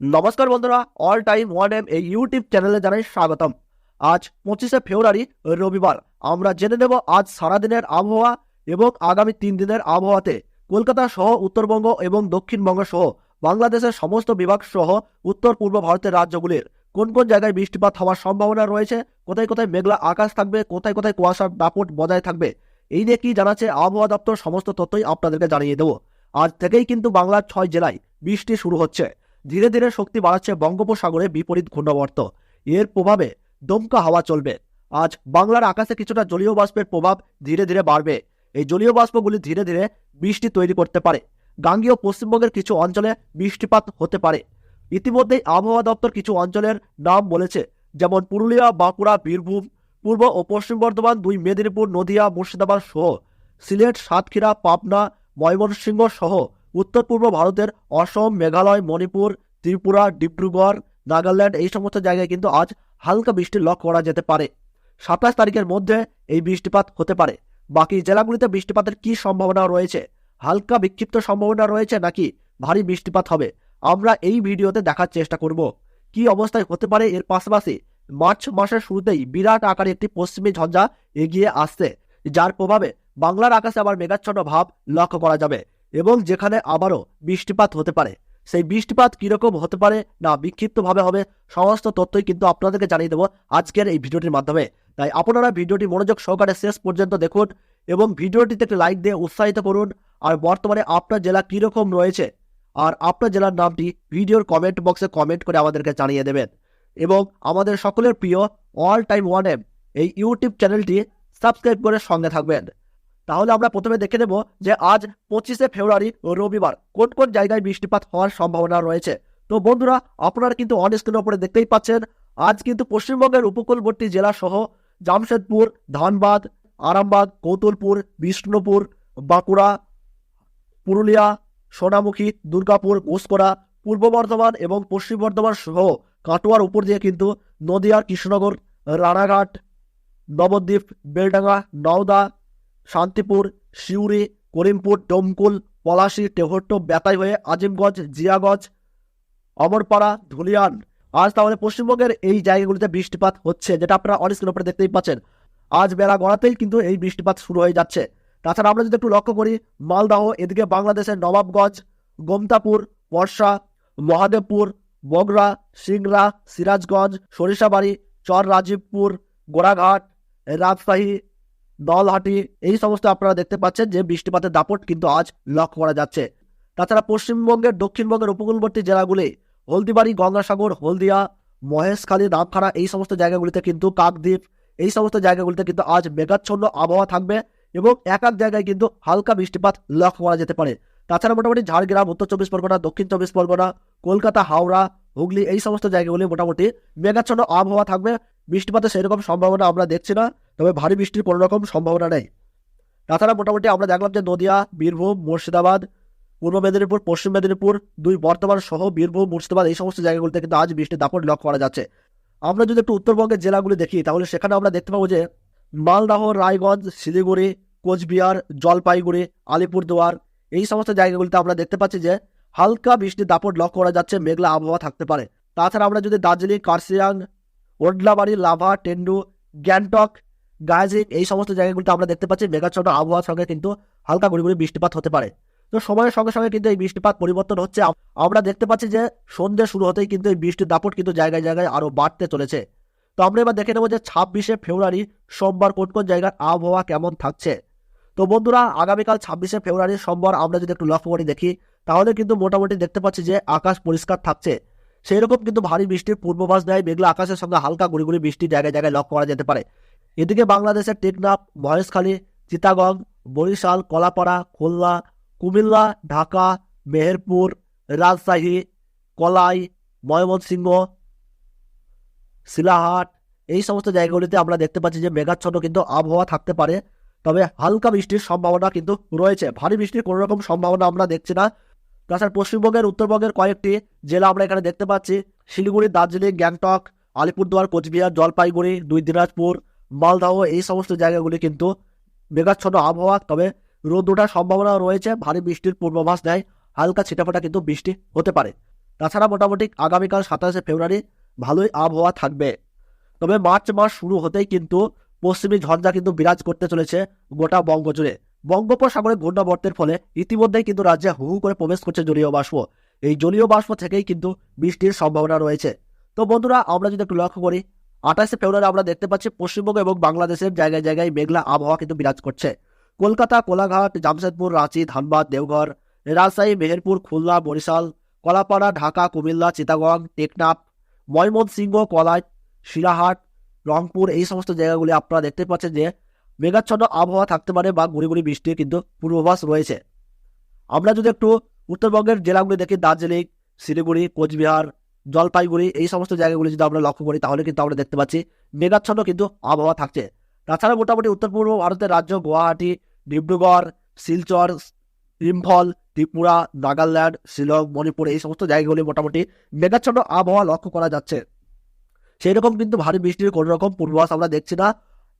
নমস্কার বন্ধুরা all time one M এই ইউটিউব চ্যানেলে জানাই স্বাগতম। আজ পঁচিশে ফেব্রুয়ারি, রবিবার। আমরা জেনে নেব আজ সারাদিনের আবহাওয়া এবং আগামী তিন দিনের আবহাওয়াতে কলকাতা সহ, উত্তরবঙ্গ এবং দক্ষিণবঙ্গ সহ, বাংলাদেশের সমস্ত বিভাগ সহ, উত্তর পূর্ব ভারতের রাজ্যগুলির কোন কোন জায়গায় বৃষ্টিপাত হওয়ার সম্ভাবনা রয়েছে, কোথায় কোথায় মেঘলা আকাশ থাকবে, কোথায় কোথায় কুয়াশার দাপট বজায় থাকবে, এই নিয়ে কি জানাচ্ছে আবহাওয়া দপ্তর, সমস্ত তথ্যই আপনাদেরকে জানিয়ে দেবো। আজ থেকেই কিন্তু বাংলার ছয় জেলায় বৃষ্টি শুরু হচ্ছে। ধীরে ধীরে শক্তি বাড়াচ্ছে বঙ্গোপসাগরে বিপরীত ঘূর্ণবর্ত। এর প্রভাবে দমকা হাওয়া চলবে। আজ বাংলার আকাশে কিছুটা জলীয় বাষ্পের প্রভাব ধীরে ধীরে বাড়বে। এই জলীয় বাষ্পগুলি ধীরে ধীরে বৃষ্টি তৈরি করতে পারে। গাঙ্গীয় পশ্চিমবঙ্গের কিছু অঞ্চলে বৃষ্টিপাত হতে পারে। ইতিমধ্যেই আবহাওয়া দপ্তর কিছু অঞ্চলের নাম বলেছে, যেমন পুরুলিয়া, বাঁকুড়া, বীরভূম, পূর্ব ও পশ্চিম বর্ধমান দুই মেদিনীপুর, নদিয়া, মুর্শিদাবাদ সহ সিলেট, সাতক্ষীরা, পাবনা, ময়মনসিংহ সহ উত্তর পূর্ব ভারতের অসম, মেঘালয়, মণিপুর, ত্রিপুরা, ডিব্রুগড়, নাগাল্যান্ড এই সমস্ত জায়গায় কিন্তু আজ হালকা বৃষ্টি লক্ষ্য করা যেতে পারে। সাতাশ তারিখের মধ্যে এই বৃষ্টিপাত হতে পারে। বাকি জেলাগুলিতে বৃষ্টিপাতের কি সম্ভাবনা রয়েছে? হালকা বিক্ষিপ্ত সম্ভাবনা রয়েছে নাকি ভারী বৃষ্টিপাত হবে? আমরা এই ভিডিওতে দেখার চেষ্টা করব। কি অবস্থায় হতে পারে? এর পাশাপাশি মার্চ মাসের শুরুতেই বিরাট আকারে একটি পশ্চিমী ঝঞ্ঝা এগিয়ে আসছে, যার প্রভাবে বাংলার আকাশে আবার মেঘাচ্ছন্ন ভাব লক্ষ্য করা যাবে। এবং যেখানে আবারও বৃষ্টিপাত হতে পারে। সেই বৃষ্টিপাত কীরকম হতে পারে না বিক্ষিপ্তভাবে হবে, সমস্ত তথ্যই কিন্তু আপনাদেরকে জানিয়ে দেবো আজকের এই ভিডিওটির মাধ্যমে। তাই আপনারা ভিডিওটি মনোযোগ সহকারে শেষ পর্যন্ত দেখুন এবং ভিডিওটিতে একটি লাইক দিয়ে উৎসাহিত করুন। আর বর্তমানে আপনার জেলা কীরকম রয়েছে আর আপনার জেলার নামটি ভিডিওর কমেন্ট বক্সে কমেন্ট করে আমাদেরকে জানিয়ে দেবেন। এবং আমাদের সকলের প্রিয় অল টাইম ওয়ান এম এই ইউটিউব চ্যানেলটি সাবস্ক্রাইব করে সঙ্গে থাকবেন। তাহলে আমরা প্রথমে দেখে নেব যে আজ পঁচিশে ফেব্রুয়ারি রবিবার কোন কোন জায়গায় বৃষ্টিপাত হওয়ার সম্ভাবনা রয়েছে। তো বন্ধুরা, আপনারা কিন্তু অন স্ক্রিনের উপরে দেখতেই পাচ্ছেন, আজ কিন্তু পশ্চিমবঙ্গের উপকূলবর্তী জেলা সহ জামশেদপুর, ধানবাদ, আরামবাগ, কৌতুলপুর, বিষ্ণুপুর, বাঁকুড়া, পুরুলিয়া, সোনামুখী, দুর্গাপুর ঘোষকরা পূর্ব বর্ধমান এবং পশ্চিম বর্ধমান সহ কাটোয়ার উপর দিয়ে কিন্তু নদিয়ার কৃষ্ণনগর, রানাঘাট, নবদ্বীপ, বেলডাঙ্গা, নওদা শান্তিপুর, সিউড়ি, করিমপুর, ডোমকুল, পলাশী টেহট্ট বেতাই হয়ে আজিমগঞ্জ, জিয়াগঞ্জ, অমরপাড়া, ধুলিয়ান। আজ তাহলে পশ্চিমবঙ্গের এই জায়গাগুলিতে বৃষ্টিপাত হচ্ছে, যেটা আপনারা অনেক উপরে দেখতেই পাচ্ছেন। আজ বেলা গড়াতেই কিন্তু এই বৃষ্টিপাত শুরু হয়ে যাচ্ছে। তাছাড়া আমরা যদি একটু লক্ষ্য করি, মালদাহ, এদিকে বাংলাদেশের নবাবগঞ্জ, গোমতাপুর, বর্ষা, মহাদেবপুর বগরা সিংড়া, সিরাজগঞ্জ, সরিষাবাড়ি চর রাজীবপুর গোড়াঘাট, রাজশাহী নলহাটি এই সমস্ত আপনারা দেখতে পাচ্ছেন যে বৃষ্টিপাতের দাপট কিন্তু আজ লক্ষ্য করা যাচ্ছে। তাছাড়া পশ্চিমবঙ্গের, দক্ষিণবঙ্গের উপকূলবর্তী জেলাগুলি, হলদিবাড়ি, গঙ্গাসাগর, হলদিয়া, মহেশখালী, নামখানা এই সমস্ত জায়গাগুলিতে কিন্তু কাকদ্বীপ, এই সমস্ত জায়গাগুলিতে কিন্তু আজ মেঘাচ্ছন্ন আবহাওয়া থাকবে এবং এক এক জায়গায় কিন্তু হালকা বৃষ্টিপাত লক্ষ্য করা যেতে পারে। তাছাড়া মোটামুটি ঝাড়গ্রাম, উত্তর চব্বিশ পরগনা, দক্ষিণ চব্বিশ পরগনা, কলকাতা, হাওড়া, হুগলি এই সমস্ত জায়গাগুলি মোটামুটি মেঘাচ্ছন্ন আবহাওয়া থাকবে। বৃষ্টিপাতের সেরকম সম্ভাবনা আমরা দেখছি না। তবে ভারী বৃষ্টির কোনো রকম সম্ভাবনা নেই। তাছাড়া মোটামুটি আমরা দেখলাম যে নদিয়া, বীরভূম, মুর্শিদাবাদ, পূর্ব মেদিনীপুর, পশ্চিম মেদিনীপুর, দুই বর্তমান সহ বীরভূম, মুর্শিদাবাদ এই সমস্ত জায়গাগুলিতে কিন্তু আজ বৃষ্টির দাপট লক্ষ্য করা যাচ্ছে। আমরা যদি একটু উত্তরবঙ্গের জেলাগুলি দেখি, তাহলে সেখানে আমরা দেখতে পাবো যে মালদাহ, রায়গঞ্জ, শিলিগুড়ি, কোচবিহার, জলপাইগুড়ি, আলিপুরদুয়ার এই সমস্ত জায়গাগুলিতে আমরা দেখতে পাচ্ছি যে হালকা বৃষ্টির দাপট লক্ষ্য করা যাচ্ছে, মেঘলা আবহাওয়া থাকতে পারে। তাছাড়া আমরা যদি দার্জিলিং কার্সিয়াং ওডলাবাড়ি, লাভা, টেন্ডু, গ্যাংটক গার্জিং এই সমস্ত জায়গাগুলিতে আমরা দেখতে পাচ্ছি মেঘাচ্ছন্ন আবহাওয়ার সঙ্গে কিন্তু হালকা গুড়ি বৃষ্টিপাত হতে পারে। তো সময়ের সঙ্গে সঙ্গে কিন্তু এই বৃষ্টিপাত পরিবর্তন হচ্ছে। আমরা দেখতে পাচ্ছি যে সন্ধ্যে শুরু হতেই কিন্তু এই বৃষ্টির দাপট কিন্তু জায়গায় জায়গায় আরও বাড়তে চলেছে। তো আমরা এবার দেখে নেব যে ছাব্বিশে ফেব্রুয়ারি সোমবার কোন কোন জায়গার আবহাওয়া কেমন থাকছে। তো বন্ধুরা, আগামীকাল ছাব্বিশে ফেব্রুয়ারি সোমবার আমরা যদি একটু লক্ষ্য করে দেখি, তাহলে কিন্তু মোটামুটি দেখতে পাচ্ছি যে আকাশ পরিষ্কার থাকছে। সেই রকম কিন্তু ভারী বৃষ্টির পূর্বাভাস দেয় মেঘলা আকাশের সঙ্গে হালকা গুড়ি বৃষ্টি জায়গায় জায়গায় লক্ষ্য করা যেতে পারে। এদিকে বাংলাদেশের টেকনাফ, মহেশখালী চিতাগং বরিশাল, কলাপাড়া, খুলনা, কুমিল্লা, ঢাকা, মেহেরপুর, রাজশাহী, কলাই, ময়মনসিংহ, শিলাহাট, এই সমস্ত জায়গাগুলিতে আমরা দেখতে পাচ্ছি যে মেঘাচ্ছন্ন কিন্তু আবহাওয়া থাকতে পারে। তবে হালকা বৃষ্টির সম্ভাবনা কিন্তু রয়েছে। ভারী বৃষ্টির কোনো রকম সম্ভাবনা আমরা দেখছি না। তাছাড়া পশ্চিমবঙ্গের, উত্তরবঙ্গের কয়েকটি জেলা আমরা এখানে দেখতে পাচ্ছি। শিলিগুড়ি, দার্জিলিং, গ্যাংটক, আলিপুরদুয়ার, কোচবিহার, জলপাইগুড়ি, দুই দিনাজপুর মালদাহ এই সমস্ত জায়গাগুলি কিন্তু মেঘাচ্ছন্ন আবহাওয়া, তবে রোদ ওঠার সম্ভাবনা রয়েছে। ভারী বৃষ্টির পূর্বাভাস দেয় হালকা ছিটাফাটা কিন্তু বৃষ্টি হতে পারে। তাছাড়া মোটামুটি আগামীকাল সাতাশে ফেব্রুয়ারি ভালোই আবহাওয়া থাকবে। তবে মার্চ মাস শুরু হতেই কিন্তু পশ্চিমী ঝঞ্ঝা কিন্তু বিরাজ করতে চলেছে গোটা বঙ্গ জুড়ে বঙ্গোপসাগরে ঘূর্ণাবর্তের ফলে ইতিমধ্যেই কিন্তু রাজ্যে হু হু করে প্রবেশ করছে জলীয় বাষ্প। এই জলীয় বাষ্প থেকেই কিন্তু বৃষ্টির সম্ভাবনা রয়েছে। তো বন্ধুরা, আমরা যদি একটু লক্ষ্য করি আঠাশে ফেব্রুয়ারি আমরা দেখতে পাচ্ছি পশ্চিমবঙ্গ এবং বাংলাদেশের জায়গায় জায়গায় মেঘলা আবহাওয়া কিন্তু বিরাজ করছে। কলকাতা, কোলাঘাট, জামশেদপুর, রাঁচি, ধানবাদ, দেওঘর, রাজশাহী, মেহেরপুর, খুলনা, বরিশাল, কলাপাড়া, ঢাকা, কুমিল্লা, চিটাগং, টেকনাফ, ময়মনসিংহ কলাই শিলাহাট, রংপুর এই সমস্ত জায়গাগুলি আপনারা দেখতে পাচ্ছেন যে মেঘাচ্ছন্ন আবহাওয়া থাকতে পারে বা গুড়ি গুড়ি বৃষ্টির কিন্তু পূর্বাভাস রয়েছে। আমরা যদি একটু উত্তরবঙ্গের জেলাগুলি দেখি, দার্জিলিং, শিলিগুড়ি, কোচবিহার জলপাইগুড়ি, এই সমস্ত জায়গাগুলি যদি আমরা লক্ষ্য করি, তাহলে কিন্তু আমরা দেখতে পাচ্ছি মেঘাচ্ছন্ন কিন্তু আবহাওয়া থাকছে। তাছাড়া মোটামুটি উত্তর পূর্ব ভারতের রাজ্য গুয়াহাটি, ডিব্রুগড়, শিলচর, ইম্ফল, ত্রিপুরা, নাগাল্যান্ড, শিলং, মণিপুর, এই সমস্ত জায়গাগুলি মোটামুটি মেঘাচ্ছন্ন আবহাওয়া লক্ষ্য করা যাচ্ছে। সেই রকম কিন্তু ভারী বৃষ্টির কোনো রকম পূর্বাভাস আমরা দেখছি না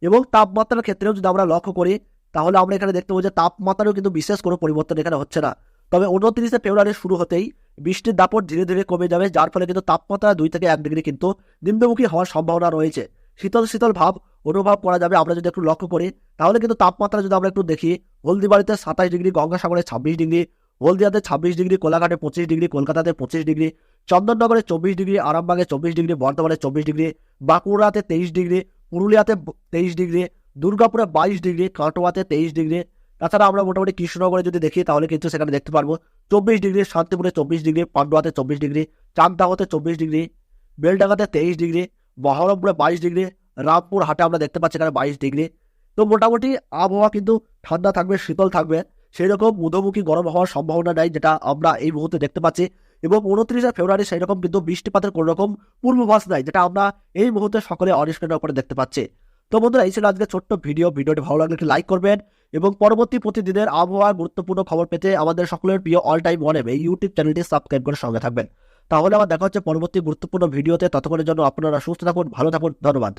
এবং তাপমাত্রার ক্ষেত্রেও যদি আমরা লক্ষ্য করি, তাহলে আমরা এখানে দেখতে পাবো যে তাপমাত্রারও কিন্তু বিশেষ কোনো পরিবর্তন এখানে হচ্ছে না। তবে উনত্রিশে ফেব্রুয়ারি শুরু হতেই বৃষ্টির দাপট ধীরে ধীরে কমে যাবে, যার ফলে কিন্তু তাপমাত্রা দুই থেকে এক ডিগ্রি কিন্তু নিম্নমুখী হওয়ার সম্ভাবনা রয়েছে। শীতল শীতল ভাব অনুভব করা যাবে। আমরা যদি একটু লক্ষ্য করি, তাহলে কিন্তু তাপমাত্রা যদি আমরা একটু দেখি, হলদিবাড়িতে সাতাশ ডিগ্রি, গঙ্গাসাগরে ছাব্বিশ ডিগ্রি, হলদিয়াতে ছাব্বিশ ডিগ্রি, কোলাঘাটে পঁচিশ ডিগ্রি, কলকাতাতে পঁচিশ ডিগ্রি, চন্দননগরে চব্বিশ ডিগ্রি, আরামবাগে চব্বিশ ডিগ্রি, বর্ধমানে চব্বিশ ডিগ্রি, বাঁকুড়াতে তেইশ ডিগ্রি, পুরুলিয়াতে তেইশ ডিগ্রি, দুর্গাপুরে বাইশ ডিগ্রি, কাটোয়াতে তেইশ ডিগ্রি তাছাড়া আমরা মোটামুটি কৃষ্ণনগরে যদি দেখি, তাহলে কিন্তু সেখানে দেখতে পারব চব্বিশ ডিগ্রি শান্তিপুরে চব্বিশ ডিগ্রি, পান্ডুয়াতে চব্বিশ ডিগ্রি চাকদাহতে চব্বিশ ডিগ্রি, বেলডাঙ্গাতে তেইশ ডিগ্রি, বহরমপুরে বাইশ ডিগ্রি রামপুর হাটে আমরা দেখতে পাচ্ছি এখানে বাইশ ডিগ্রি। তো মোটামুটি আবহাওয়া কিন্তু ঠান্ডা থাকবে, শীতল থাকবে। সেই রকম মুখোমুখি গরম হওয়ার সম্ভাবনা নাই, যেটা আমরা এই মুহূর্তে দেখতে পাচ্ছি। এবং উনত্রিশে ফেব্রুয়ারি সেই রকম কিন্তু বৃষ্টিপাতের কোনো রকম পূর্বাভাস নাই, যেটা আমরা এই মুহূর্তে সকলে অনিষ্কারের উপরে দেখতে পাচ্ছি। তো বন্ধুরা, এই ছিল আজকে ছোট্ট ভিডিও। ভিডিওটি ভালো লাগলে একটি লাইক করবেন এবং পরবর্তী প্রতিদিনের আবহাওয়া গুরুত্বপূর্ণ খবর পেতে আমাদের সকলের প্রিয় অল টাইম ওয়ান এই ইউটিউব চ্যানেলটি সাবস্ক্রাইব করে সঙ্গে থাকবেন। তাহলে আমার দেখা হচ্ছে পরবর্তী গুরুত্বপূর্ণ ভিডিওতে। ততক্ষণের জন্য আপনারা সুস্থ থাকুন, ভালো থাকুন, ধন্যবাদ।